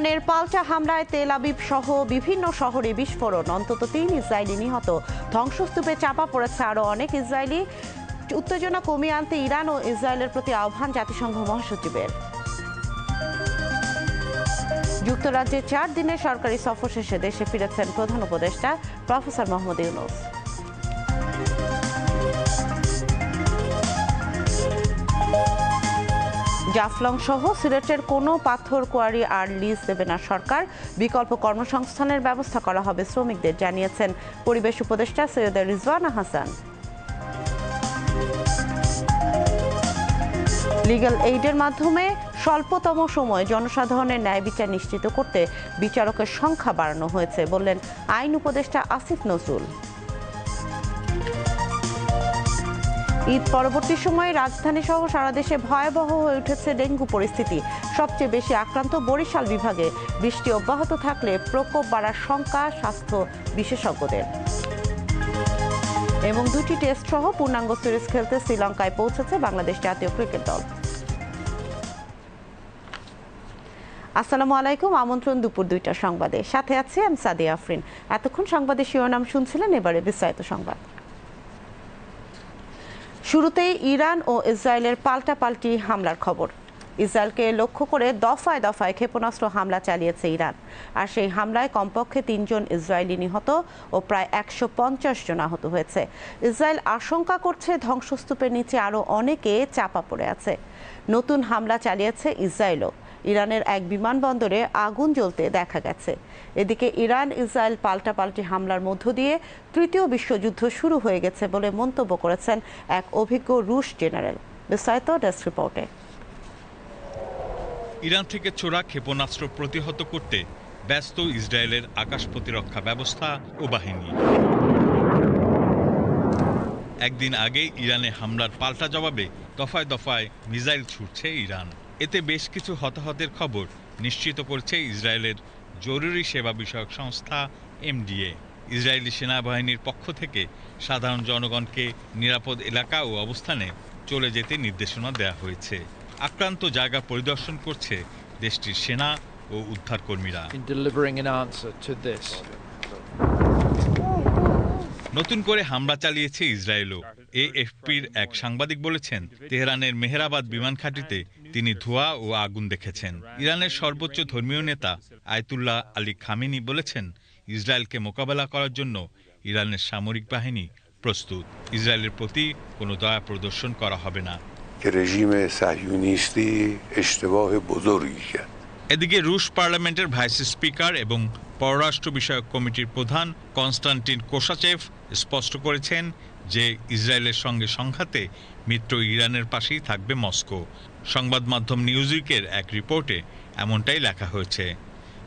ইরানের পাল্টা হামলায় তেল আবিব সহ বিভিন্ন শহরে বিস্ফোরণ। অন্তত তিন ইসরায়েলি নিহত। ধ্বংসস্তূপে চাপা পড়েছে আরও অনেক ইসরায়েলি। উত্তেজনা কমিয়ে আনতে ইরান ও ইসরায়েলের প্রতি আহ্বান জাতিসংঘ মহাসচিবের। যুক্তরাজ্যে চার দিনের সরকারি সফর শেষে দেশে ফিরেছেন প্রধান উপদেষ্টা প্রফেসর মোহাম্মদ ইউনুস। জাফলং সহ সিলেটের কোনো পাথর, কোয়ারি, আর লিজ দেবে না সরকার। বিকল্প কর্মসংস্থানের ব্যবস্থা করা হবে, শ্রমিকদের জানিয়েছেন পরিবেশ উপদেষ্টা সৈয়দ রিজওয়ানা হাসান। লিগ্যাল এইডের মাধ্যমে স্বল্পতম সময়ে জনসাধারণের ন্যায় বিচার নিশ্চিত করতে বিচারকের সংখ্যা বাড়ানো হয়েছে, বললেন আইন উপদেষ্টা আসিফ নজরুল। ঈদ পরবর্তী সময়ে রাজধানী সহ সারা দেশে ভয়াবহ হয়ে উঠেছে ডেঙ্গু পরিস্থিতি। সবচেয়ে বেশি আক্রান্ত বরিশাল বিভাগে। বৃষ্টি অব্যাহত থাকলে প্রকোপ বাড়ার শঙ্কা স্বাস্থ্য বিশেষজ্ঞদের। এবং দুটি টেস্ট সহ পূর্ণাঙ্গ সিরিজ খেলতে শ্রীলঙ্কায় পৌঁছেছে বাংলাদেশ জাতীয় ক্রিকেট দল। আসসালামু আলাইকুম, আমন্ত্রণ দুপুর দুইটা সংবাদে। সাথে আছি আমি সাদিয়া আফরিন। এতক্ষণ সংবাদের শিরোনাম শুনছিলেন, এবারে বিস্তারিত সংবাদ। শুরুতেই ইরান ও ইসরায়েলের পাল্টাপাল্টি হামলার খবর। ইসরায়েলকে লক্ষ্য করে দফায় দফায় ক্ষেপণাস্ত্র হামলা চালিয়েছে ইরান। আর সেই হামলায় কমপক্ষে তিনজন ইসরায়েলি নিহত ও প্রায় একশো পঞ্চাশ জন আহত হয়েছে। ইসরায়েল আশঙ্কা করছে ধ্বংসস্তূপের নিচে আরও অনেকে চাপা পড়ে আছে। নতুন হামলা চালিয়েছে ইসরায়েলও। ইরানের এক বিমানবন্দরে আগুন জ্বলতে দেখা গেছে। এদিকে ইরান ইসরায়েল পাল্টাপাল্টি হামলার মধ্য দিয়ে তৃতীয় বিশ্বযুদ্ধ শুরু হয়ে গেছে বলে মন্তব্য করেছেন এক অভিজ্ঞ রুশ জেনারেল। বিস্তারিত ডেস্ক রিপোর্টে। ইরান থেকে ছোড়া ক্ষেপণাস্ত্র প্রতিহত করতে ব্যস্ত ইসরায়েলের আকাশ প্রতিরক্ষা ব্যবস্থা ও বাহিনী। একদিন আগে ইরানে হামলার পাল্টা জবাবে দফায় দফায় মিসাইল ছুটছে ইরান। এতে বেশ কিছু হতাহতের খবর নিশ্চিত করেছে ইসরায়েলের জরুরি সেবা বিষয়ক সংস্থা এমডিএ। ইসরায়েলি সেনাবাহিনীর পক্ষ থেকে সাধারণ জনগণকে নিরাপদ এলাকা ও অবস্থানে চলে যেতে নির্দেশনা দেওয়া হয়েছে। আক্রান্ত জায়গা পরিদর্শন করছে দেশটির সেনা ও উদ্ধারকর্মীরা. নতুন করে হামলা চালিয়েছে ইসরায়েলও। এএফপির এক সাংবাদিক বলেছেন তেহরানের মেহরাবাদ বিমান ঘাঁটিতে তিনি ধোঁয়া ও আগুন দেখেছেন। ইরানের সর্বোচ্চ ধর্মীয় নেতা আয়তুল্লাহ আলী খামিনি বলেছেন ইসরায়েলকে মোকাবেলা করার জন্য ইরানের সামরিক বাহিনী প্রস্তুত। ইসরায়েলের প্রতি কোনো দয়া প্রদর্শন করা হবে না। এদিকে রুশ পার্লামেন্টের ভাইস স্পিকার এবং পররাষ্ট্র বিষয়ক কমিটির প্রধান কনস্টান্টিন কোসাচেফ স্পষ্ট করেছেন যে ইসরায়েলের সঙ্গে সংঘাতে মিত্র ইরানের পাশেই থাকবে মস্কো। সংবাদ মাধ্যম নিউজউইকের এক রিপোর্টে এমনটাই লেখা হয়েছে।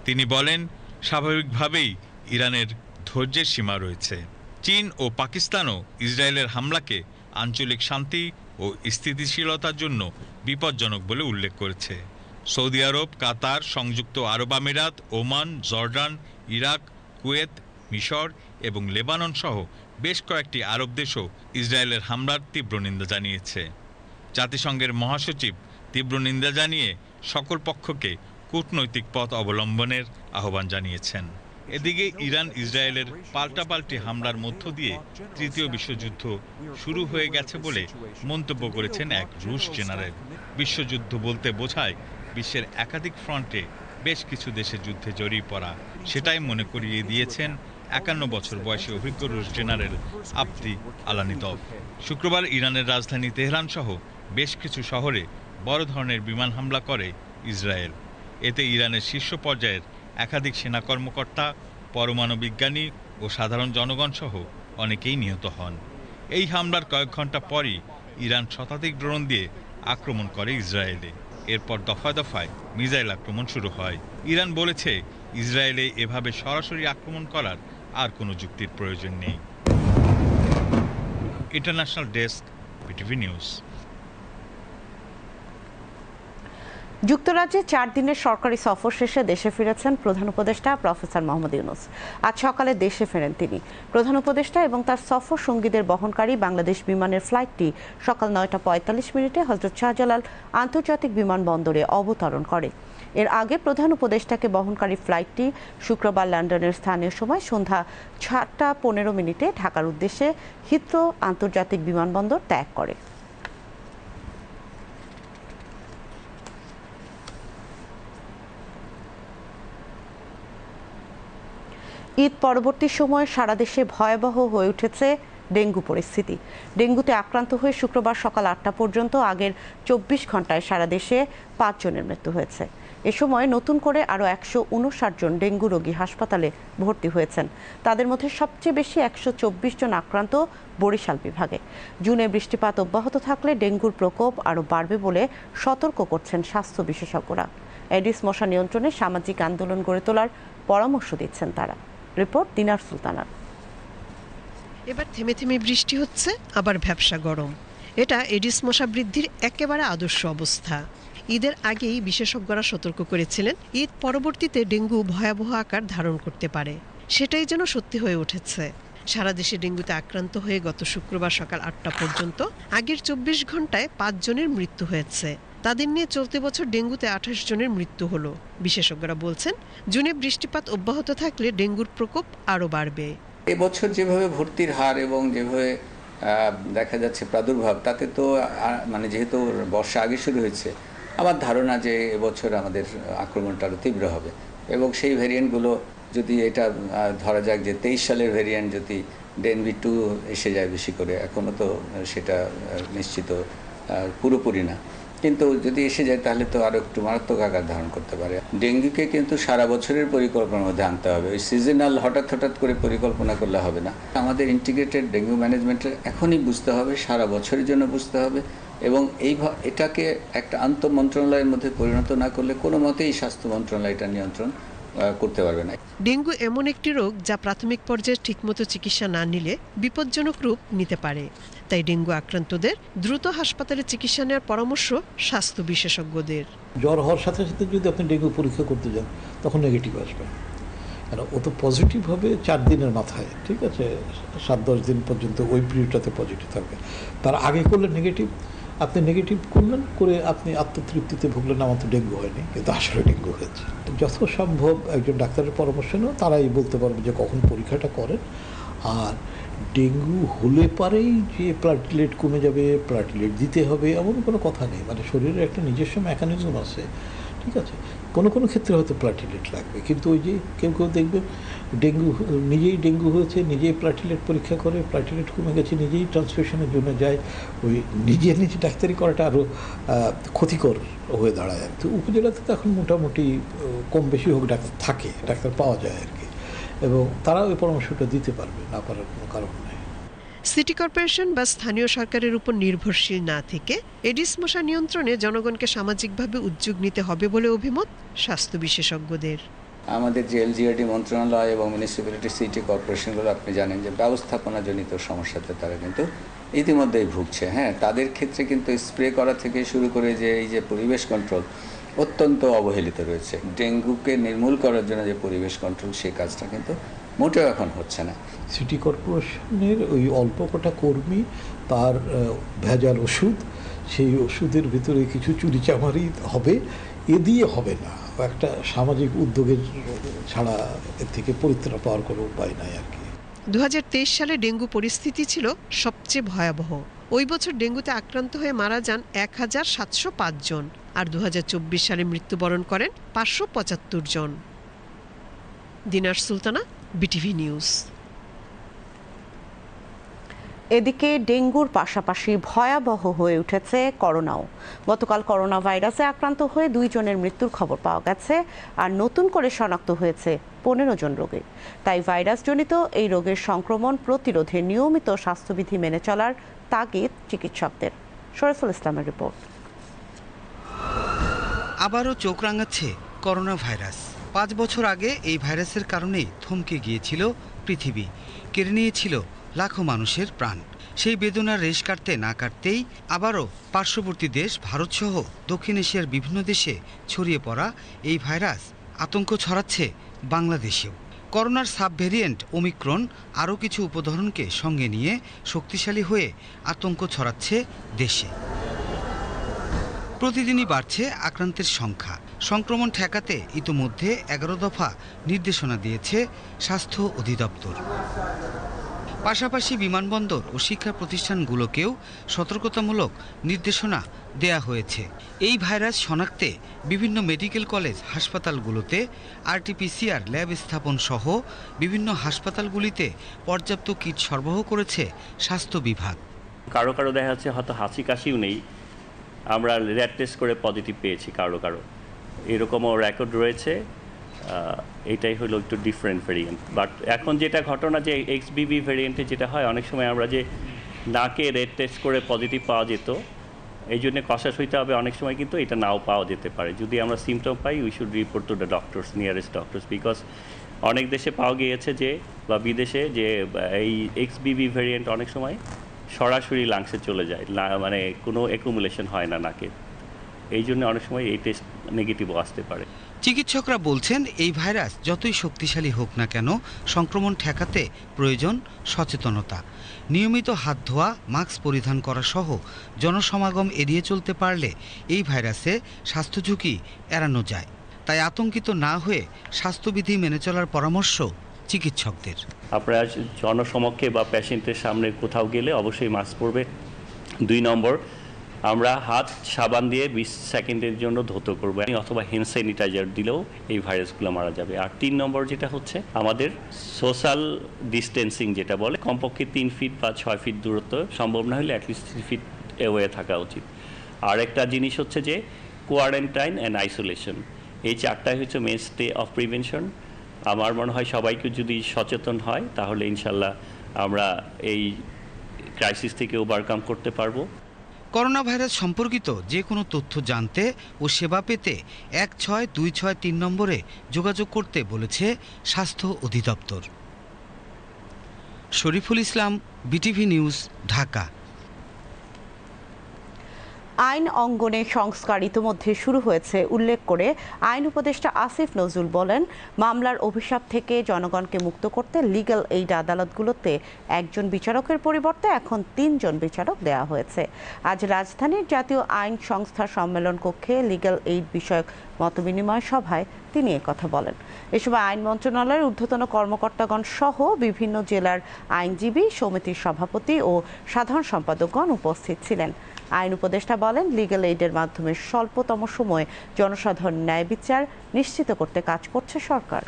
তিনি বলেন, স্বাভাবিকভাবেই ইরানের ধৈর্যের সীমা রয়েছে। চীন ও পাকিস্তানও ইসরায়েলের হামলাকে আঞ্চলিক শান্তি ও স্থিতিশীলতার জন্য বিপজ্জনক বলে উল্লেখ করেছে। সৌদি আরব, কাতার, সংযুক্ত আরব আমিরাত, ওমান, জর্ডান, ইরাক, কুয়েত, মিশর এবং লেবানন সহ বেশ কয়েকটি আরব দেশও ইসরায়েলের হামলার তীব্র নিন্দা জানিয়েছে। জাতিসংঘের মহাসচিব তীব্র নিন্দা জানিয়ে সকল পক্ষকে কূটনৈতিক পথ অবলম্বনের আহ্বান জানিয়েছেন। এদিকে ইরান, ইসরায়েলের পাল্টাপাল্টি হামলার মধ্য দিয়ে তৃতীয় বিশ্বযুদ্ধ শুরু হয়ে গেছে বলে মন্তব্য করেছেন এক রুশ জেনারেল। বিশ্বযুদ্ধ বলতে বোঝায় বিশ্বের একাধিক ফ্রন্টে বেশ কিছু দেশে যুদ্ধে জড়িয়ে পড়া। সেটাই মনে করিয়ে দিয়েছেন একান্ন বছর বয়সী অভিজ্ঞ রুশ জেনারেল আপ্তি আলানিতভ। শুক্রবার ইরানের রাজধানী তেহরান সহ বেশ কিছু শহরে বড় ধরনের বিমান হামলা করে ইসরায়েল। এতে ইরানের শীর্ষ পর্যায়ের একাধিক সেনা কর্মকর্তা, পরমাণু বিজ্ঞানী ও সাধারণ জনগণ সহ অনেকেই নিহত হন। এই হামলার কয়েক ঘণ্টা পরই ইরান শতাধিক ড্রোন দিয়ে আক্রমণ করে ইসরায়েলে। এরপর দফায় দফায় মিসাইল আক্রমণ শুরু হয়। ইরান বলেছে, ইসরায়েলে এভাবে সরাসরি আক্রমণ করার আর কোনো যুক্তির প্রয়োজন নেই। International desk PTV news. যুক্তরাজ্যে চার দিনের সরকারি সফর শেষে দেশে ফিরেছেন প্রধান উপদেষ্টা প্রফেসর মোহাম্মদ ইউনুস। আজ সকালে দেশে ফেরেন তিনি। প্রধান উপদেষ্টা এবং তার সফর সঙ্গীদের বহনকারী বাংলাদেশ বিমানের ফ্লাইটটি সকাল নয়টা পঁয়তাল্লিশ মিনিটে হজরত শাহজালাল আন্তর্জাতিক বিমানবন্দরে অবতরণ করে। এর আগে প্রধান উপদেষ্টাকে বহনকারী ফ্লাইটটি শুক্রবার লন্ডনের স্থানীয় সময় সন্ধ্যা সাতটা পনেরো মিনিটে ঢাকার উদ্দেশ্যে হিথ্রো আন্তর্জাতিক বিমানবন্দর ত্যাগ করে। ঈদ পরবর্তী সময়ে সারা দেশে ভয়াবহ হয়ে উঠেছে ডেঙ্গু পরিস্থিতি। ডেঙ্গুতে আক্রান্ত হয়ে শুক্রবার সকাল আটটা পর্যন্ত আগের চব্বিশ ঘন্টায় সারা দেশে পাঁচজনের মৃত্যু হয়েছে। এ সময় নতুন করে আরও একশো উনষাট জন ডেঙ্গু রোগী হাসপাতালে ভর্তি হয়েছেন। তাদের মধ্যে সবচেয়ে বেশি একশো চব্বিশ জন আক্রান্ত বরিশাল বিভাগে। জুনে বৃষ্টিপাত অব্যাহত থাকলে ডেঙ্গুর প্রকোপ আরও বাড়বে বলে সতর্ক করছেন স্বাস্থ্য বিশেষজ্ঞরা। এডিস মশা নিয়ন্ত্রণে সামাজিক আন্দোলন গড়ে তোলার পরামর্শ দিচ্ছেন তারা। রিপোর্ট দিনার সুলতানার। এবার থেমে থেমে বৃষ্টি হচ্ছে, আবার ভ্যাবসা গরম। এটা এডিস মশা বৃদ্ধির একেবারে আদর্শ অবস্থা। ঈদের আগেই বিশেষজ্ঞরা সতর্ক করেছিলেন, ঈদ পরবর্তীতে ডেঙ্গু ভয়াবহ আকার ধারণ করতে পারে। সেটাই যেন সত্যি হয়ে উঠেছে। সারা দেশে ডেঙ্গুতে আক্রান্ত হয়ে গত শুক্রবার সকাল আটটা পর্যন্ত আগের চব্বিশ ঘন্টায় পাঁচ জনের মৃত্যু হয়েছে। তাদের নিয়ে চলতি বছর ডেঙ্গুতে আঠাশ জনের মৃত্যু হলো। বিশেষজ্ঞরা বলছেন, জুনে বৃষ্টিপাত অব্যাহত থাকলে ডেঙ্গুর প্রকোপ আরও বাড়বে। এবছর যেভাবে ভর্তির হার এবং যেভাবে দেখা যাচ্ছে প্রাদুর্ভাব, তাতে তো মানে যেহেতু বর্ষা আগে শুরু হয়েছে, আমার ধারণা যে এবছর আমাদের আক্রমণটা আরও তীব্র হবে। এবং সেই ভেরিয়েন্টগুলো যদি এটা ধরা যাক যে তেইশ সালের ভেরিয়েন্ট যদি ডেনভি টু এসে যায় বেশি করে এখনও তো সেটা নিশ্চিত পুরোপুরি না। কিন্তু যদি এসে যায়, তাহলে তো আরও একটু মারাত্মক আকার ধারণ করতে পারে। ডেঙ্গুকে কিন্তু সারা বছরের পরিকল্পনার মধ্যে আনতে হবে। ওই সিজনাল হঠাৎ হঠাৎ করে পরিকল্পনা করলে হবে না। আমাদের ইন্টিগ্রেটেড ডেঙ্গু ম্যানেজমেন্টের এখনই বুঝতে হবে, সারা বছরের জন্য বুঝতে হবে এবং এই এটাকে একটা আন্ত মন্ত্রণালয়ের মধ্যে পরিণত না করলে কোনো মতেই স্বাস্থ্য মন্ত্রণালয় এটা নিয়ন্ত্রণ করতে পারবে না। ডেঙ্গু এমন একটি রোগ যা প্রাথমিক পর্যায়ে ঠিকমতো চিকিৎসা না নিলে বিপজ্জনক রূপ নিতে পারে। তাই ডেঙ্গু আক্রান্তদের দ্রুত হাসপাতালে চিকিৎসা নেওয়ার পরামর্শ স্বাস্থ্য বিশেষজ্ঞদের। জ্বর হওয়ার সাথে সাথে যদি আপনি ডেঙ্গু পরীক্ষা করতে যান তখন নেগেটিভ আসবে। কেন? ও তো পজিটিভ হবে চার দিনের মাথায় ঠিক আছে? সাত দশ দিন পর্যন্ত ওই পিরিয়ডটাতে পজিটিভ থাকবে। তার আগে করলে নেগেটিভ আপনি নেগেটিভ করলেন, করে আপনি আত্মতৃপ্তিতে ভুগলেন, আমার তো ডেঙ্গু হয়নি, কিন্তু আসলে ডেঙ্গু হয়েছে। যত সম্ভব একজন ডাক্তারের পরামর্শ নেও তারাই বলতে পারবে যে কখন পরীক্ষাটা করেন। আর ডেঙ্গু হলে পারেই যে প্লাটিলেট কমে যাবে প্লাটিলেট দিতে হবে, এমন কোনো কথা নেই। মানে শরীরের একটা নিজস্ব মেকানিজম আছে, ঠিক আছে? কোনো কোনো ক্ষেত্রে হয়তো প্লাটিলেট লাগবে, কিন্তু ওই যে কেউ কেউ দেখবে ডেঙ্গু নিজেই ডেঙ্গু হয়েছে, নিজেই প্লাটিলেট পরীক্ষা করে প্লাটিলেট কমে গেছে, নিজেই ট্রান্সমিশনের জন্য যায়। ওই নিজে নিজে ডাক্তারি করাটা আরও ক্ষতিকর হয়ে দাঁড়ায় কি। উপজেলাতে তো এখন মোটামুটি কম বেশি হোক ডাক্তার থাকে, ডাক্তার পাওয়া যায় আর কি। এবং তারাও ওই পরামর্শটা দিতে পারবে, না পারার কোনো কারণ নেই। সিটি কর্পোরেশন বা স্থানীয় সরকারের উপর নির্ভরশীল না থেকে এডিস মশা নিয়ন্ত্রণে জনগণকে সামাজিকভাবে উদ্যোগ নিতে হবে বলে অভিমত স্বাস্থ্য বিশেষজ্ঞদের। আমাদের যে এলজিআরডি মন্ত্রণালয় এবং মিউনিসিপ্যালিটি সিটি কর্পোরেশনগুলো আপনি জানেন যে ব্যবস্থাপনাজনিত সমস্যাতে তারা কিন্তু ইতিমধ্যেই ভুগছে। হ্যাঁ তাদের ক্ষেত্রে কিন্তু স্প্রে করা থেকে শুরু করে যে এই যে পরিবেশ কন্ট্রোল অত্যন্ত অবহেলিত রয়েছে। ডেঙ্গুকে নির্মূল করার জন্য যে পরিবেশ কন্ট্রোল সেই কাজটা কিন্তু মোটেও এখন হচ্ছে না। সিটি কর্পোরেশনের ওই অল্প কটা কর্মী তার ভেজাল ওষুধ, সেই ওষুধের ভিতরে কিছু চুরিচামারি হবে, এ দিয়ে হবে না। একটা সামাজিক উদ্যোগের ছাড়া এর থেকে পরিত্রাণ পাওয়ার কোনো উপায় নাই আর কি। দু হাজার তেইশ সালে ডেঙ্গু পরিস্থিতি ছিল সবচেয়ে ভয়াবহ। ওই বছর ডেঙ্গুতে আক্রান্ত হয়ে মারা যান এক হাজার সাতশো পাঁচজন আর দু হাজার চব্বিশ সালে মৃত্যুবরণ করেন পাঁচশো পঁচাত্তর জন। Dinar Sultana, BTV news. এদিকে ডেঙ্গুর পাশাপাশি ভয়াবহ হয়ে উঠেছে করোনাও। গতকাল করোনা ভাইরাসে আক্রান্ত হয়ে দুইজনের মৃত্যুর খবর পাওয়া গেছে আর নতুন করে শনাক্ত হয়েছে পনেরো জন রোগী। তাই ভাইরাসজনিত এই রোগের সংক্রমণ প্রতিরোধে নিয়মিত স্বাস্থ্যবিধি মেনে চলার তাগিদ চিকিৎসকদের। শরীফুল ইসলামের রিপোর্ট। আবারও চোখ রাঙাচ্ছে করোনা ভাইরাস পাঁচ বছর আগে এই ভাইরাসের কারণে থমকে গিয়েছিল পৃথিবী। কেড়ে নিয়েছিল লাখো মানুষের প্রাণ। সেই বেদনার রেশ কাটতে না কাটতেই আবারও পার্শ্ববর্তী দেশ, ভারতসহ দক্ষিণ এশিয়ার বিভিন্ন দেশে ছড়িয়ে পড়া এই ভাইরাস আতঙ্ক ছড়াচ্ছে বাংলাদেশেও। করোনার সাব ভেরিয়েন্ট ওমিক্রন আরও কিছু উপধরনকে সঙ্গে নিয়ে শক্তিশালী হয়ে আতঙ্ক ছড়াচ্ছে দেশে। প্রতিদিনই বাড়ছে আক্রান্তের সংখ্যা। সংক্রমণ ঠেকাতে ইতোমধ্যে এগারো দফা নির্দেশনা দিয়েছে স্বাস্থ্য অধিদপ্তর। পাশাপাশি বিমানবন্দর ও শিক্ষা প্রতিষ্ঠানগুলোকেও সতর্কতামূলক নির্দেশনা দেয়া হয়েছে। এই ভাইরাস শনাক্তে বিভিন্ন মেডিকেল কলেজ হাসপাতালগুলোতে আরটিপিসিআর ল্যাব স্থাপন সহ বিভিন্ন হাসপাতালগুলিতে পর্যাপ্ত কিট সরবরাহ করেছে স্বাস্থ্য বিভাগ। কারও কারও দেখা যাচ্ছে হয়তো হাসি কাশিও নেই। আমরা র্যাট টেস্ট করে পজিটিভ পেয়েছি কারও কারও। এরকমও রেকর্ড রয়েছে। এটাই হলো একটু ডিফারেন্ট ভেরিয়েন্ট বাট এখন যেটা ঘটনা যে এক্স বিবি ভেরিয়েন্টে যেটা হয়, অনেক সময় আমরা যে নাকে রেড টেস্ট করে পজিটিভ পাওয়া যেত, এই জন্য কষাস হইতে হবে। অনেক সময় কিন্তু এটা নাও পাওয়া যেতে পারে। যদি আমরা symptom pi we should report to the doctors nearest doctors because অনেক দেশে পাওয়া গিয়েছে যে, বা বিদেশে যে এই এক্স বিবি ভেরিয়েন্ট অনেক সময় সরাসরি লাংসে চলে যায়। মানে কোনো অ্যাকুমুলেশন হয় না নাকে। এই জন্য অনেক সময় এই টেস্ট নেগেটিভও আসতে পারে। চিকিৎসকরা বলছেন, এই ভাইরাস যতই শক্তিশালী হোক না কেন, সংক্রমণ ঠেকাতে প্রয়োজন সচেতনতা। নিয়মিত হাত ধোয়া, মাস্ক পরিধান করা সহ জনসমাগম এড়িয়ে চলতে পারলে এই ভাইরাসে স্বাস্থ্য ঝুঁকি এড়ানো যায়। তাই আতঙ্কিত না হয়ে স্বাস্থ্যবিধি মেনে চলার পরামর্শ চিকিৎসকদের। আপনারা জনসমক্ষে বা পেশেন্টের সামনে কোথাও গেলে অবশ্যই মাস্ক পরবে। দুই নম্বর আমরা হাত সাবান দিয়ে বিশ সেকেন্ডের জন্য ধৌত করব। অথবা হ্যান্ড স্যানিটাইজার দিলেও এই ভাইরাসগুলো মারা যাবে। আর তিন নম্বর যেটা হচ্ছে, আমাদের সোশ্যাল ডিস্টেন্সিং যেটা বলে, কমপক্ষে তিন ফিট বা ছয় ফিট দূরত্ব সম্ভব না হলে অ্যাটলিস্ট থ্রি ফিট এওয়ে থাকা উচিত। আর একটা জিনিস হচ্ছে যে কোয়ারেন্টাইন অ্যান্ড আইসোলেশন এই চারটাই হচ্ছে মেন স্টে অফ প্রিভেনশন আমার মনে হয় সবাইকে যদি সচেতন হয়, তাহলে ইনশাল্লাহ আমরা এই ক্রাইসিস থেকে ওভারকাম করতে পারব। করোনা ভাইরাস সম্পর্কিত যে কোনো তথ্য জানতে ও সেবা পেতে এক ছয় দুই ছয় তিন নম্বরে যোগাযোগ করতে বলেছে স্বাস্থ্য অধিদপ্তর। Shariful Islam, BTV news, Dhaka. আইন অঙ্গনে সংস্কার ইতিমধ্যে শুরু হয়েছে, উল্লেখ করে আইন উপদেষ্টা আসিফ নজরুল বলেন, মামলার অভিশাপ থেকে জনগণকে মুক্ত করতে লিগ্যাল এইড আদালতগুলোতে একজন বিচারকের পরিবর্তে এখন তিনজন বিচারক দেওয়া হয়েছে। আজ রাজধানীর জাতীয় আইন সংস্থা সম্মেলন কক্ষে লিগ্যাল এইড বিষয়ক মতবিনিময় সভায় তিনি কথা বলেন। এ সময় আইন মন্ত্রণালয়ের ঊর্ধ্বতন কর্মকর্তাগণ সহ বিভিন্ন জেলার আইনজীবী, সমিতির সভাপতি ও সাধারণ সম্পাদকগণ উপস্থিত ছিলেন। আইন উপদেষ্টা বলেন লিগ্যাল এইডের মাধ্যমে স্বল্পতম সময়ে জনসাধারণ ন্যায় বিচার নিশ্চিত করতে কাজ করছে সরকার।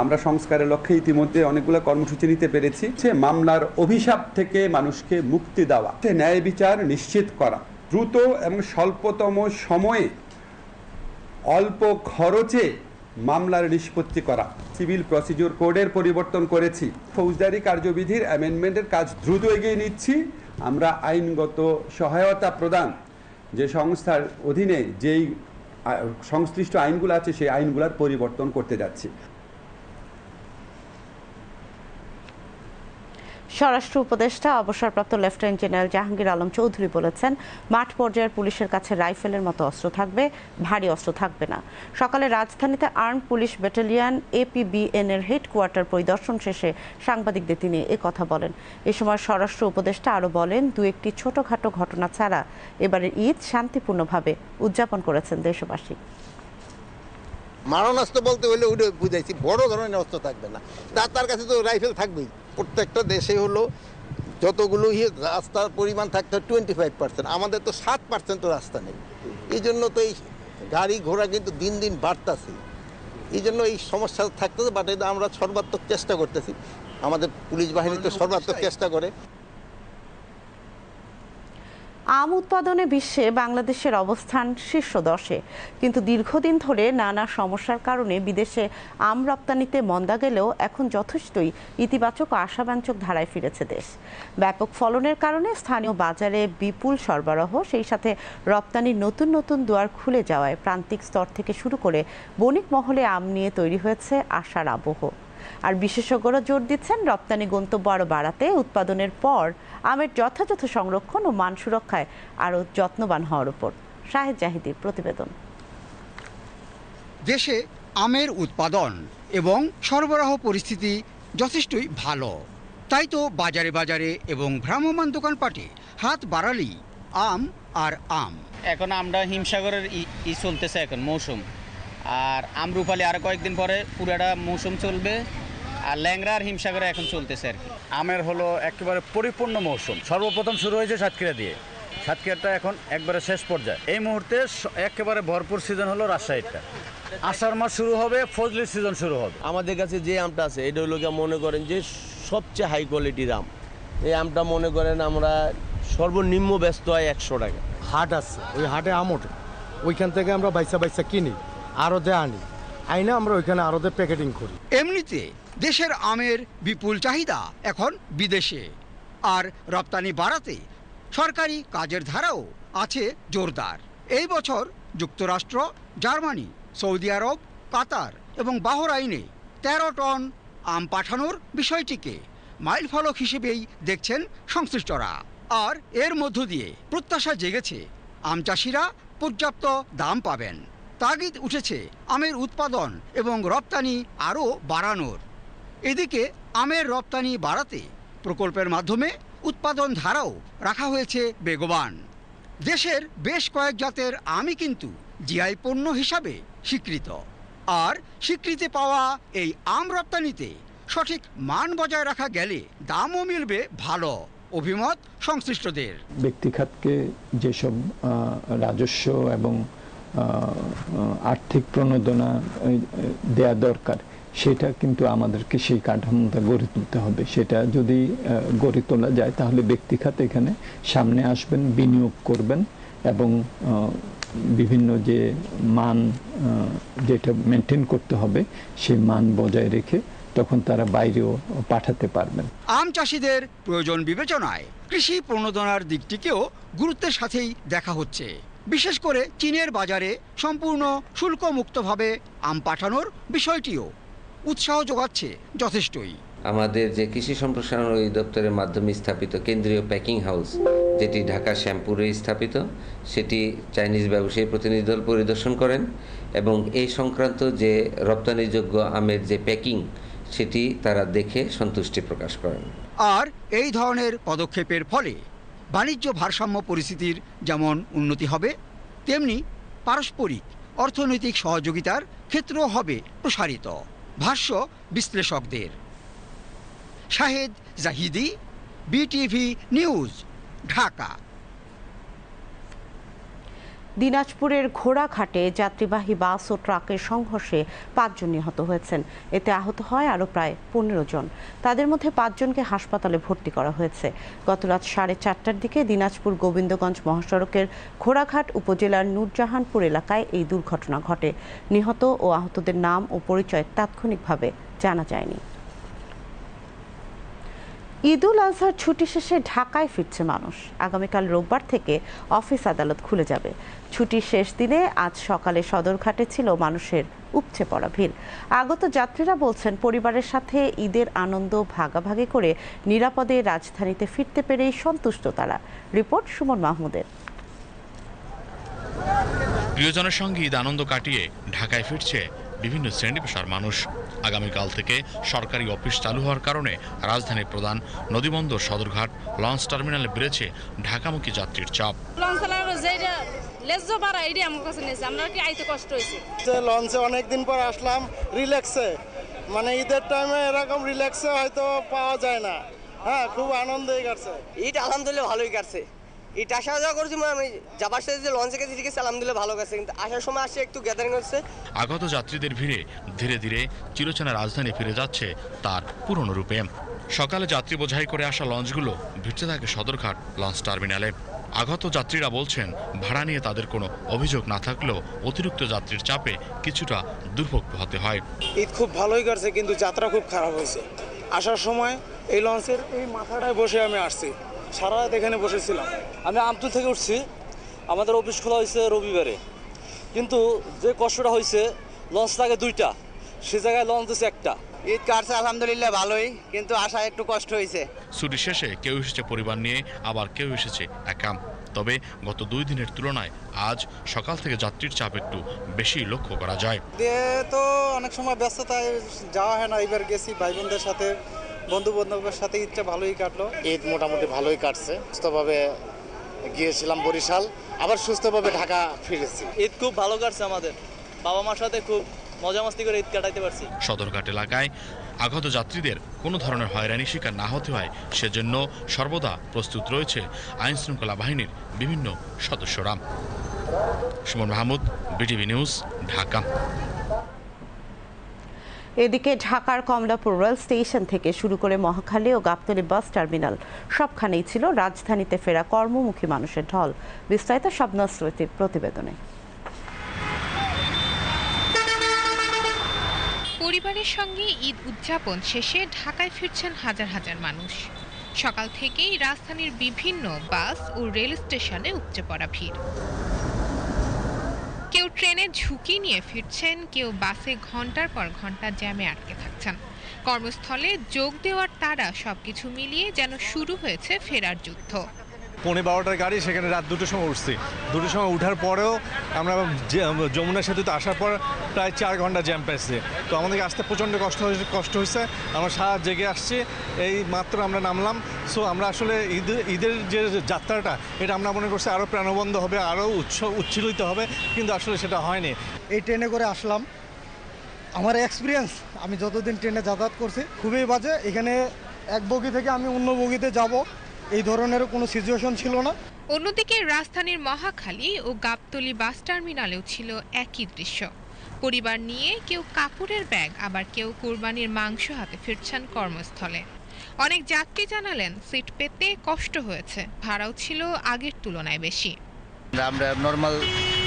আমরা সংস্কারের লক্ষ্যে ইতিমধ্যে অনেকগুলো কর্মসূচি নিতে পেরেছি যে মামলার অভিশাপ থেকে মানুষকে মুক্তি দেওয়া ন্যায় বিচার নিশ্চিত করা, দ্রুত এবং স্বল্পতম সময়ে অল্প খরচে মামলার নিষ্পত্তি করা। সিভিল প্রসিডিওর কোডের পরিবর্তন করেছি। ফৌজদারি কার্যবিধির অ্যামেন্ডমেন্টের কাজ দ্রুত এগিয়ে নিচ্ছি। আমরা আইনগত সহায়তা প্রদান যে সংস্থার অধীনে যেই সংশ্লিষ্ট আইনগুলো আছে, সেই আইনগুলোর পরিবর্তন করতে যাচ্ছি। স্বরাষ্ট্র উপদেষ্টা, অবসরপ্রাপ্ত লেফটেন্যান্ট জেনারেল জাহাঙ্গীর আলম চৌধুরী বলেছেন, মাঠ পর্যায়ের পুলিশের কাছে রাইফেলের মতো অস্ত্র থাকবে, ভারী অস্ত্র থাকবে না। সকালে রাজধানীতে আর্ম পুলিশ ব্যাটালিয়ন এপিবিএন এর হেডকোয়ার্টার পরিদর্শন শেষে সাংবাদিকদের তিনি কথা বলেন। এ সময় স্বরাষ্ট্র উপদেষ্টা আরও বলেন, দু একটি ছোটখাটো ঘটনা ছাড়া এবারের ঈদ শান্তিপূর্ণভাবে উদযাপন করেছেন দেশবাসী। মারণাস্ত্র বলতে হলে ওইটা বুঝাইছি বড় ধরনের অস্ত্র থাকবে না। তার তার কাছে তো রাইফেল থাকবেই। প্রত্যেকটা দেশে হলো যতগুলো ইয়ে রাস্তার পরিমাণ থাকতে হয় টোয়েন্টি ফাইভ পার্সেন্ট আমাদের তো সাত পার্সেন্ট তো রাস্তা নেই। এই জন্য তো এই গাড়ি ঘোড়া কিন্তু দিন দিন বাড়তাছে। এই জন্য এই সমস্যা থাকতেছে বাট এটা আমরা সর্বাত্মক চেষ্টা করতেছি। আমাদের পুলিশ বাহিনী তো সর্বাত্মক চেষ্টা করে। আম উৎপাদনে বিশ্বে বাংলাদেশের অবস্থান শীর্ষ দশে কিন্তু দীর্ঘদিন ধরে নানা সমস্যার কারণে বিদেশে আম রপ্তানিতে মন্দা গেলেও এখন যথেষ্টই ইতিবাচক ও আশাব্যঞ্জক ধারায় ফিরেছে দেশ। ব্যাপক ফলনের কারণে স্থানীয় বাজারে বিপুল সরবরাহ, সেই সাথে রপ্তানির নতুন নতুন দুয়ার খুলে যাওয়ায় প্রান্তিক স্তর থেকে শুরু করে বণিক মহলে আম নিয়ে তৈরি হয়েছে আশার আবহ। আর বিশেষজ্ঞরা জোর দিচ্ছেন রপ্তানি গন্তব্য আরও বাড়াতে। উৎপাদনের পর আমের যথাযথ সংরক্ষণ ও মান সুরক্ষায় আরও যত্নবান হওয়ার উপর। শাহেদ জাহিদির প্রতিবেদন। দেশে আমের উৎপাদন এবং সরবরাহ পরিস্থিতি যথেষ্টই ভালো। তাই তো বাজারে বাজারে এবং ভ্রাম্যমাণ দোকানপাটে হাত বাড়ালেই আম আর আম। এখন আমরা হিমসাগরের ই- ই চলতেছে এখন মৌসুম। আর আমরুপালি আর কয়েকদিন পরে পুরাটা মৌসুম চলবে। আর ল্যাংরা আর হিমসাগরে এখন চলতেছে আর কি। আমের হলো একেবারে পরিপূর্ণ মৌসুম। সর্বপ্রথম শুরু হয়েছে সাতক্ষীরা দিয়ে। সাতক্ষীরাটা এখন একবারে শেষ পর্যায়ে। এই মুহূর্তে একেবারে ভরপুর সিজন হলো রাজশাহীটা আষাঢ় মাস শুরু হবে ফজলির সিজন শুরু হবে। আমাদের কাছে যে আমটা আছে এটা হলো মনে করেন যে সবচেয়ে হাই কোয়ালিটির আম। এই আমটা মনে করেন আমরা সর্বনিম্ন ব্যস্ত হয় একশো টাকা। হাট আছে ওই হাটে আম ওঠে। ওইখান থেকে আমরা বাইসা বাইসা কিনি আরদে আনি। আইনা আমরা ওইখানে আরদে প্যাকেটিং করি। এমনিতে দেশের আমের বিপুল চাহিদা এখন বিদেশে। আর রপ্তানি বাড়াতে সরকারি কাজের ধারাও আছে জোরদার। এই বছর যুক্তরাষ্ট্র, জার্মানি, সৌদি আরব, কাতার এবং বাহরাইনে তেরো টন আম পাঠানোর বিষয়টিকে মাইল ফলক হিসেবেই দেখছেন সংশ্লিষ্টরা। আর এর মধ্য দিয়ে প্রত্যাশা জেগেছে আম চাষিরা পর্যাপ্ত দাম পাবেন। তাগিদ উঠেছে আমের উৎপাদন এবং রপ্তানি আরও বাড়ানোর। এদিকে আমের রপ্তানি বাড়াতে প্রকল্পের মাধ্যমে উৎপাদন ধারাও রাখা হয়েছে বেগবান। দেশের বেশ কয়েক জাতের আমই কিন্তু জিআই পণ্য হিসাবে স্বীকৃত। আর স্বীকৃতি পাওয়া এই আম রপ্তানিতে সঠিক মান বজায় রাখা গেলে দামও মিলবে ভালো, অভিমত সংশ্লিষ্টদের। ব্যক্তিখাতকে যেসব রাজস্ব এবং আর্থিক প্রণোদনা দেয়া দরকার সেটা কিন্তু আমাদেরকে সেই কাঠামোটা গড়ে তুলতে হবে। সেটা যদি গড়ে তোলা যায়, তাহলে ব্যক্তিখাত এখানে সামনে আসবেন, বিনিয়োগ করবেন এবং বিভিন্ন যে মান যেটা মেনটেন করতে হবে, সেই মান বজায় রেখে তখন তারা বাইরেও পাঠাতে পারবেন। আম চাষিদের প্রয়োজন বিবেচনায় কৃষি প্রণোদনার দিকটিকেও গুরুত্বের সাথেই দেখা হচ্ছে। বিশেষ করে চীনের বাজারে সম্পূর্ণ শুল্কমুক্তভাবে আম পাঠানোর বিষয়টিও। উৎসাহ যোগাচ্ছে যথেষ্টই। আমাদের যে কৃষি সম্প্রসারণ অধিদপ্তরের মাধ্যমে স্থাপিত কেন্দ্রীয় প্যাকিং হাউস যেটি ঢাকা শ্যামপুরে স্থাপিত সেটি চাইনিজ ব্যবসায়ী প্রতিনিধি দল পরিদর্শন করেন এবং এই সংক্রান্ত যে রপ্তানিযোগ্য আমের যে প্যাকিং সেটি তারা দেখে সন্তুষ্টি প্রকাশ করেন। আর এই ধরনের পদক্ষেপের ফলে বাণিজ্য ভারসাম্য পরিস্থিতির যেমন উন্নতি হবে তেমনি পারস্পরিক অর্থনৈতিক সহযোগিতার ক্ষেত্র হবে প্রসারিত। ভাষ্য বিশ্লেষকদের। Shahed Zahidi BTV news Dhaka. দিনাজপুরের ঘোড়াঘাটে যাত্রীবাহী বাস ও ট্রাকের সংঘর্ষে পাঁচজন নিহত হয়েছেন। এতে আহত হয় আরও প্রায় পনেরো জন। তাদের মধ্যে পাঁচজনকে হাসপাতালে ভর্তি করা হয়েছে। গত রাত সাড়ে চারটার দিকে দিনাজপুর গোবিন্দগঞ্জ মহাসড়কের ঘোড়াঘাট উপজেলার নূরজাহানপুর এলাকায় এই দুর্ঘটনা ঘটে। নিহত ও আহতদের নাম ও পরিচয় তাৎক্ষণিকভাবে জানা যায়নি। ঈদুল আজহার ছুটি শেষে ঢাকায় ফিরছে মানুষ। আগামীকাল রোববার থেকে অফিস আদালত খুলে যাবে। ছুটির শেষ দিনে আজ সকালে সদরঘাটে ছিল মানুষের উপচে পড়া ভিড়। আগত যাত্রীরা বলছেন, পরিবারের সাথে ঈদের আনন্দ ভাগাভাগি করে নিরাপদে রাজধানীতে ফিরতে পেরেই সন্তুষ্ট তারা। রিপোর্ট সুমন মাহমুদের। প্রিয়জনের সঙ্গে ঈদ আনন্দ কাটিয়ে ঢাকায় ফিরছে বিভিন্ন শ্রেণি পেশার মানুষ। আগামীকাল থেকে সরকারি অফিস চালু হওয়ার কারণে রাজধানীর প্রধান নদীবন্দর সদরঘাট লঞ্চ টার্মিনালে বেড়েছে ঢাকামুখী যাত্রীর চাপ। লঞ্চ চালানো যেটা লেজ্জ পারা এটাই আমার কাছে আমরা আইতে কষ্ট হয়েছে? লঞ্চে অনেক দিন পর আসলাম রিল্যাক্সে। মানে ঈদের টাইমে এরকম রিল্যাক্সে হয়তো পাওয়া যায় না। হ্যাঁ খুব আনন্দই কাটছে। ঈদ আলহামদুলিল্লাহ ভালোই কাটছে। ঈদ আসা যাওয়া করছি মানে আমি যাবার সাথে যে লঞ্চে গেছি ঠিক আছে আলহামদুলিল্লাহ ভালো গেছে কিন্তু আসার সময় আসছে একটু গ্যাদারিং হচ্ছে। আগত যাত্রীদের ভিড়ে ধীরে ধীরে চিরচেনা রাজধানী ফিরে যাচ্ছে তার পুরনো রূপে। সকালে যাত্রী বোঝাই করে আসা লঞ্চগুলো ভিড়তে থাকে সদরঘাট লঞ্চ টার্মিনালে। আগত যাত্রীরা বলছেন ভাড়া নিয়ে তাদের কোনো অভিযোগ না থাকলেও অতিরিক্ত যাত্রীর চাপে কিছুটা দুর্ভোগ পোহাতে হয়। ঈদ খুব ভালোই কাটছে কিন্তু যাত্রা খুব খারাপ হয়েছে। আসার সময় এই লঞ্চের এই মাথাটায় বসে আমি আসছি। সারা রাত এখানে বসেছিলাম। আমি আমতুল থেকে উঠছি। আমাদের অফিস খোলা হয়েছে রবিবারে। কিন্তু যে কষ্টটা হয়েছে লঞ্চ লাগে দুইটা সে জায়গায় লঞ্চ দিচ্ছে একটা। ঈদ কাটছে আলহামদুলিল্লাহ ভালোই। কিন্তু আসা একটু কষ্ট হয়েছে। ছুটি শেষে কেউ এসেছে পরিবার নিয়ে আবার কেউ এসেছে একা। তবে গত দুই দিনের তুলনায় আজ সকাল থেকে যাত্রীর চাপ একটু বেশি লক্ষ্য করা যায়। তো অনেক সময় ব্যস্ততায় যাওয়া হয় না এবার গেছি ভাই বোনদের সাথে। বন্ধু বান্ধবের সাথে ঈদটা ভালোই কাটলো। ঈদ মোটামুটি ভালোই কাটছে। সুস্থভাবে গিয়েছিলাম বরিশাল আবার সুস্থভাবে ঢাকা ফিরেছি। ঈদ খুব ভালো কাটছে আমাদের। বাবা মার সাথে খুব মজা মস্তি করে ঈদ কাটাইতে পারছি। সদরঘাট এলাকায় আগত যাত্রীদের কোনো ধরনের হয়রানি শিকার না হতে হয় সেজন্য সর্বদা প্রস্তুত রয়েছে আইন শৃঙ্খলা বাহিনীর বিভিন্ন সদস্যরা। Suman Mahmud BTV news Dhaka. এদিকে ঢাকার কমলাপুর রেল স্টেশন থেকে শুরু করে মহাখালী ও গাবতলী বাস টার্মিনাল, সবখানেই ছিল রাজধানীতে ফেরা কর্মমুখী মানুষের ঢল। বিস্তারিত স্বপ্ন স্মৃতির প্রতিবেদনে। পরিবারের সঙ্গে ঈদ উদযাপন শেষে ঢাকায় ফিরছেন হাজার হাজার মানুষ। সকাল থেকেই রাজধানীর বিভিন্ন বাস ও রেল স্টেশনে উপচে পড়া ভিড়। কেউ ট্রেনে ঝুঁকি নিয়ে ফিরছেন, কেউ বাসে ঘণ্টার পর ঘণ্টা জ্যামে আটকে থাকছেন। কর্মস্থলে যোগ দেওয়ার তারা সবকিছু মিলিয়ে যেন শুরু হয়েছে ফেরার যুদ্ধ। পৌনে বারোটার গাড়ি, সেখানে রাত দুটোর সময় উঠছি। দুটোর সময় উঠার পরেও আমরা যমুনা সেতুতে আসার পর প্রায় চার ঘণ্টা জ্যাম পেয়েছি। তো আমাদেরকে আসতে প্রচণ্ড কষ্ট হয়েছে কষ্ট হয়েছে। আমরা সারা জেগে আসছি, এই মাত্র আমরা নামলাম। সো আমরা আসলে ঈদ, ঈদের যে যাত্রাটা, এটা আমরা মনে করছি আরও প্রাণবন্ধ হবে আরও উৎস উচ্ছ্বলিত হবে, কিন্তু আসলে সেটা হয়নি। এই ট্রেনে করে আসলাম। আমার এক্সপিরিয়েন্স আমি যতদিন ট্রেনে যাতায়াত করছি, খুবই বাজে। এখানে এক বগি থেকে আমি অন্য বগিতে যাব। এই ধরনের কোনো সিচুয়েশন ছিল না। অন্যদিকে রাজধানীর মহাখালী ও গাবতলী বাস টার্মিনালেও ছিল একই দৃশ্য। পরিবার নিয়ে কেউ কাপড়ের ব্যাগ আবার কেউ কোরবানির মাংস হাতে ফিরছেন কর্মস্থলে। অনেক যাত্রী জানালেন সিট পেতে কষ্ট হয়েছে ভাড়াও ছিল আগের তুলনায় বেশি। আমরা নর্মাল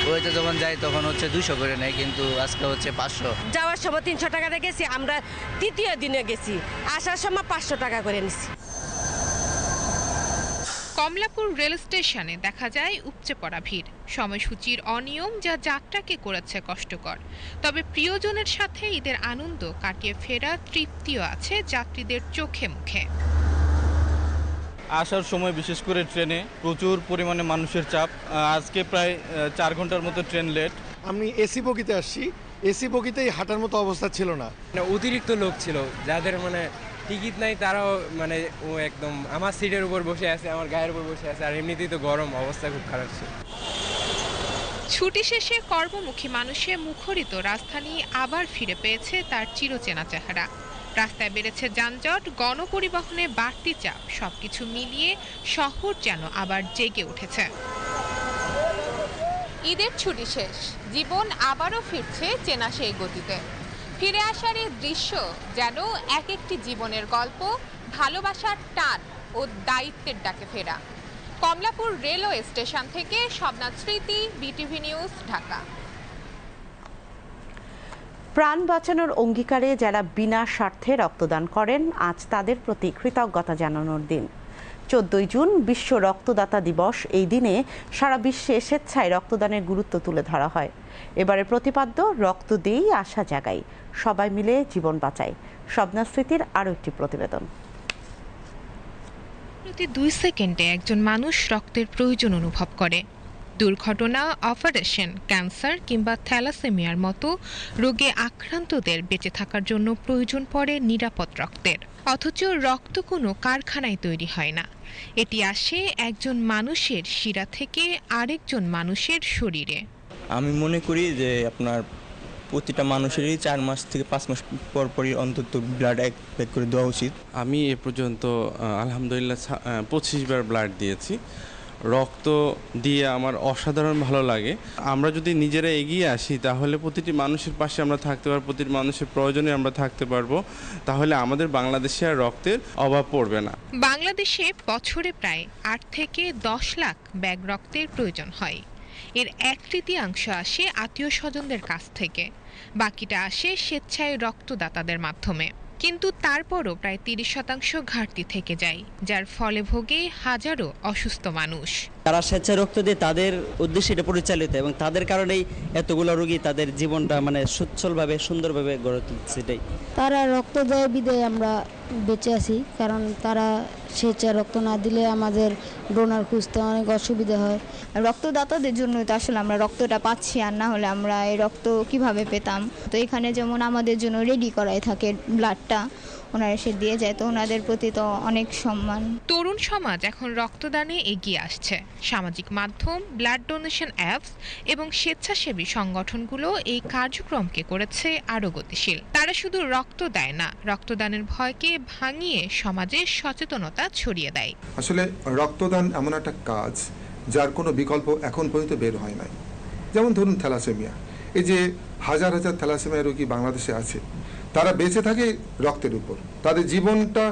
ওয়েতে যখন যাই তখন হচ্ছে দুশো করে নেয় কিন্তু আজকে হচ্ছে পাঁচশো। যাওয়ার সময় তিনশো টাকাতে গেছি আমরা তৃতীয় দিনে গেছি আসার সময় পাঁচশো টাকা করে নিছি। কমলাপুর রেল স্টেশনে দেখা যায় উপচে পড়া ভিড়। সময়সূচির অনিয়ম যা যাত্রাকে করেছে কষ্টকর। তবে প্রিয়জনের সাথে ঈদের আনন্দ কাটিয়ে ফেরা তৃপ্তিও আছে যাত্রীদের চোখে মুখে। আসার সময় বিশেষ করে ট্রেনে প্রচুর পরিমাণে মানুষের চাপ। আজকে প্রায় চার ঘণ্টার মতো ট্রেন লেট। আমি এসি বগিতে আসছি। এসি বগিতেই হাঁটার মতো অবস্থা ছিল না। মানে অতিরিক্ত লোক ছিল যাদের মানে টিকিট নাই, তারাও মানে ও একদম আমার সিটের উপর বসে আছে, আমার গায়ের উপর বসে আছে, আর এমনিতেই তো গরম, অবস্থা খুব খারাপ ছিল। ছুটি শেষে কর্মমুখী মানুষে মুখরিত রাজধানী আবার ফিরে পেয়েছে তার চিরচেনা চেহারা। রাস্তায় বেড়েছে যানজট, গণপরিবহনে বাড়তি চাপ, সবকিছু মিলিয়ে শহর যেন আবার জেগে উঠেছে। ঈদের ছুটি শেষ, জীবন আবারও ফিরছে চেনা সেই গতিতে। ফিরে আসার এই দৃশ্য যেন এক একটি জীবনের গল্প, ভালোবাসার টান ও দায়িত্বের ডাকে ফেরা। কমলাপুর রেলওয়ে স্টেশন থেকে শবনাথ স্মৃতি, বিটিভি নিউজ, ঢাকা। প্রাণ বাঁচানোর অঙ্গীকারে যারা বিনা স্বার্থে রক্তদান করেন, আজ তাদের প্রতি কৃতজ্ঞতা জানানোর দিন। চোদ্দই জুন বিশ্ব রক্তদাতা দিবস। এই দিনে সারা বিশ্বে স্বেচ্ছায় রক্তদানের গুরুত্ব তুলে ধরা হয়। এবারে প্রতিপাদ্য, রক্ত দিয়েই আশা জাগাই। সবাই মিলে জীবন বাঁচাই। স্বপ্না স্মৃতির আরও একটি প্রতিবেদন। প্রতি দুই সেকেন্ডে একজন মানুষ রক্তের প্রয়োজন অনুভব করে। দুর্ঘটনা, অপারেশন, ক্যান্সার কিংবা থ্যালাসেমিয়ার মতো রোগে আক্রান্তদের বেঁচে থাকার জন্য প্রয়োজন পড়ে নিরাপদ রক্তের। অথচ রক্ত কোনো কারখানায় তৈরি হয় না। এটি আসে একজন মানুষের শিরা থেকে আরেকজন মানুষের শরীরে। আমি মনে করি যে আপনার প্রতিটা মানুষেরই চার মাস থেকে পাঁচ মাস পর পরই অন্তত ব্লাড এক ব্যাগ করে দেওয়া উচিত। আমি এ পর্যন্ত আলহামদুলিল্লাহ পঁচিশ বার ব্লাড দিয়েছি। রক্ত দিয়ে আমার অসাধারণ ভালো লাগে। আমরা যদি নিজেরা এগিয়ে আসি, তাহলে প্রতিটি মানুষের পাশে আমরা থাকতে পারব, প্রতিটি মানুষের প্রয়োজনে আমরা থাকতে পারব। তাহলে আমাদের বাংলাদেশে আর রক্তের অভাব পড়বে না। বাংলাদেশে বছরে প্রায় আট থেকে দশ লাখ ব্যাগ রক্তের প্রয়োজন হয়। এর এক তৃতীয়াংশ আসে আত্মীয় স্বজনদের কাছ থেকে। বাকিটা আসে স্বেচ্ছায় রক্তদাতাদের মাধ্যমে। কিন্তু তারপরও প্রায় তিরিশ শতাংশ ঘাটতি থেকে যায় যার ফলে ভোগে হাজারো অসুস্থ মানুষ। যারা স্বেচ্ছায় রক্ত দিয়ে তাদের উদ্দেশ্যে এটা পরিচালিত এবং তাদের কারণেই এতগুলো রোগী তাদের জীবনটা মানে সুচ্ছলভাবে সুন্দরভাবে গড়ে তুলছে এটাই। তারা রক্ত দেয় বিদায় আমরা বেঁচে আছি কারণ তারা স্বেচ্ছা রক্ত না দিলে আমাদের ডোনার খুঁজতে অনেক অসুবিধা হয়। রক্তদাতাদের জন্যই তো আসলে আমরা রক্তটা পাচ্ছি আর না হলে আমরা এই রক্ত কীভাবে পেতাম? তো এখানে যেমন আমাদের জন্য রেডি করাই থাকে ব্লাডটা ওনারা এসে দিয়ে যায় তো ওনাদের প্রতি তো অনেক সম্মান। তরুণ সমাজ এখন রক্তদানে এগিয়ে আসছে। সামাজিক মাধ্যম ব্লাড ডোনেশন অ্যাপস এবং স্বেচ্ছাসেবী সংগঠনগুলো এই কার্যক্রমকে করেছে আরও গতিশীল। তারা শুধু রক্ত দেয় না রক্তদানের ভয়কে ভাঙিয়ে সমাজে সচেতনতা ছড়িয়ে দেয়। আসলে রক্তদান এমন একটা কাজ যার কোনো বিকল্প এখন পর্যন্ত বের হয় নাই। যেমন ধরুন থ্যালাসেমিয়া। এই যে হাজার হাজার থ্যালাসেমিয়া রোগী বাংলাদেশে আছে তারা বেঁচে থাকে রক্তের উপর। তাদের জীবনটা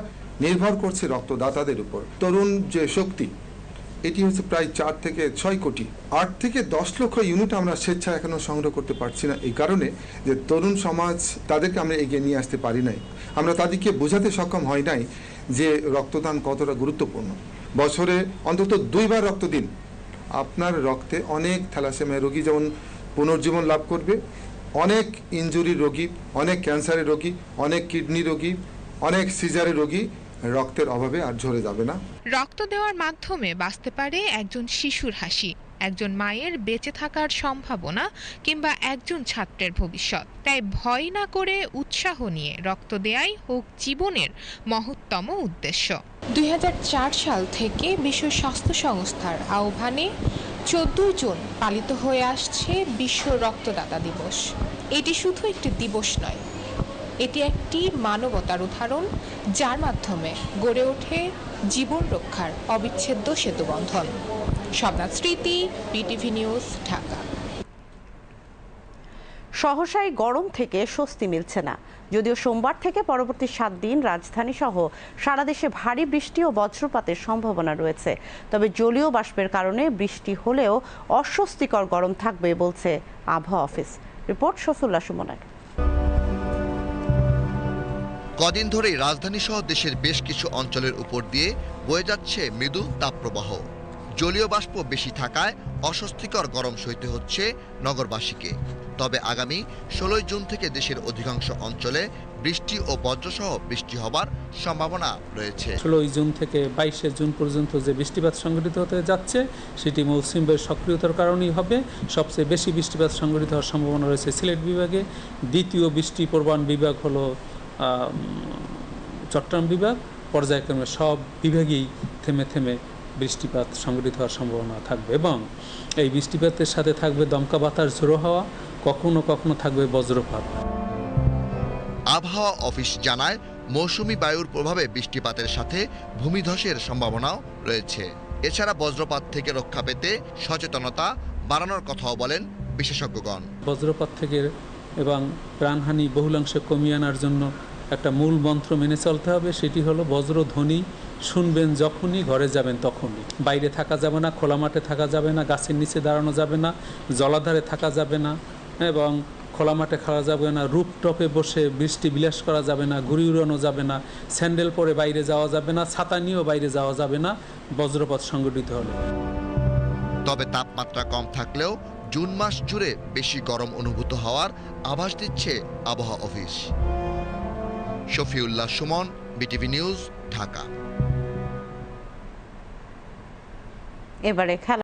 নির্ভর করছে রক্তদাতাদের উপর। তরুণ যে শক্তি, এটি হচ্ছে প্রায় চার থেকে ছয় কোটি। আট থেকে দশ লক্ষ ইউনিট আমরা স্বেচ্ছা এখনও সংগ্রহ করতে পারছি না এই কারণে যে তরুণ সমাজ তাদেরকে আমরা এগিয়ে নিয়ে আসতে পারি নাই। আমরা তাদেরকে বোঝাতে সক্ষম হয় নাই যে রক্তদান কতটা গুরুত্বপূর্ণ। বছরে অন্তত দুইবার রক্ত দিন আপনার রক্তে অনেক থ্যালাসেমিয়া রোগী যেমন পুনর্জীবন লাভ করবে অনেক ইনজুরি রোগী অনেক ক্যান্সারের রোগী অনেক কিডনি রোগী অনেক সিজারের রোগী রক্তের অভাবে আর ঝরে যাবে না। রক্ত দেওয়ার মাধ্যমে বাঁচতে পারে একজন শিশুর হাসি একজন মায়ের বেঁচে থাকার সম্ভাবনা কিংবা একজন ছাত্রের ভবিষ্যৎ। তাই ভয় না করে উৎসাহ নিয়ে রক্ত দেয়াই হোক জীবনের মহত্তম উদ্দেশ্য। দুই হাজার চার সাল থেকে বিশ্ব স্বাস্থ্য সংস্থার আহ্বানে চোদ্দই জুন পালিত হয়ে আসছে বিশ্ব রক্তদাতা দিবস। এটি শুধু একটি দিবস নয়, এটি একটি মানবতার উদাহরণ যার মাধ্যমে গড়ে ওঠে জীবন রক্ষার অবিচ্ছেদ্য সেতুবন্ধন। শবনাথ স্মৃতি, বিটিভি নিউজ, ঢাকা। সহসাই গরম থেকে স্বস্তি মিলছে না। যদিও সোমবার থেকে পরবর্তী সাত দিন রাজধানী সহ সারা দেশে ভারী বৃষ্টি ও বজ্রপাতের সম্ভাবনা রয়েছে। তবে জলীয় বাষ্পের কারণে বৃষ্টি হলেও অস্বস্তিকর গরম থাকবে বলছে আবহাওয়া অফিস। রিপোর্ট শফুল্লা সুমনের। কদিন ধরেই রাজধানী সহ দেশের বেশ কিছু অঞ্চলের উপর দিয়ে বয়ে যাচ্ছে মৃদু তাপপ্রবাহ। জলীয় বাষ্প বেশি থাকায় অস্বস্তিকর গরম সইতে হচ্ছে নগরবাসীকে। তবে আগামী ষোলোই জুন থেকে দেশের অধিকাংশ অঞ্চলে বৃষ্টি ও বজ্রসহ বৃষ্টি হবার সম্ভাবনা রয়েছে। ষোলোই জুন থেকে বাইশে জুন পর্যন্ত যে বৃষ্টিপাত সংঘটিত হতে যাচ্ছে, সেটি মৌসুম বেশ সক্রিয়তার কারণেই হবে। সবচেয়ে বেশি বৃষ্টিপাত সংঘটিত হওয়ার সম্ভাবনা রয়েছে সিলেট বিভাগে। দ্বিতীয় বৃষ্টি প্রবান বিভাগ হলো চট্টগ্রাম বিভাগ। পর্যায়ক্রমে সব বিভাগেই থেমে থেমে বৃষ্টিপাত সংঘটিত হওয়ার সম্ভাবনা থাকবে এবং এই বৃষ্টিপাতের সাথে থাকবে দমকা বাতাস ঝোড়ো হাওয়া কখনো কখনো থাকবে বজ্রপাত। আবহাওয়া অফিস জানায় মৌসুমি বায়ুর প্রভাবে বৃষ্টিপাতের সাথে ভূমিধসের সম্ভাবনাও রয়েছে। এছাড়া বজ্রপাত থেকে রক্ষা পেতে সচেতনতা বাড়ানোর কথাও বলেন বিশেষজ্ঞগণ। বজ্রপাত থেকে এবং প্রাণহানি বহুলাংশে কমিয়ে আনার জন্য একটা মূল মন্ত্র মেনে চলতে হবে সেটি হলো বজ্রধ্বনি শুনবেন, যখনই ঘরে যাবেন তখনই। বাইরে থাকা যাবে না, খোলা মাঠে থাকা যাবে না, গাছের নিচে দাঁড়ানো যাবে না, জলাধারে থাকা যাবে না, এবং খোলা মাঠে খাওয়া যাবে না রূপটপে বসে বৃষ্টি বিলাস করা যাবে না ঘুরি উড়ানো যাবে না, স্যান্ডেল পরে বাইরে যাওয়া যাবে না, ছাতা নিয়েও বাইরে যাওয়া যাবে না, বজ্রপাত সংগঠিত হলে। তবে তাপমাত্রা কম থাকলেও জুন মাস জুড়ে বেশি গরম অনুভূত হওয়ার আভাস দিচ্ছে আবহাওয়া office. Shafiullah Suman, BTV news, Dhaka. এবারে খেলা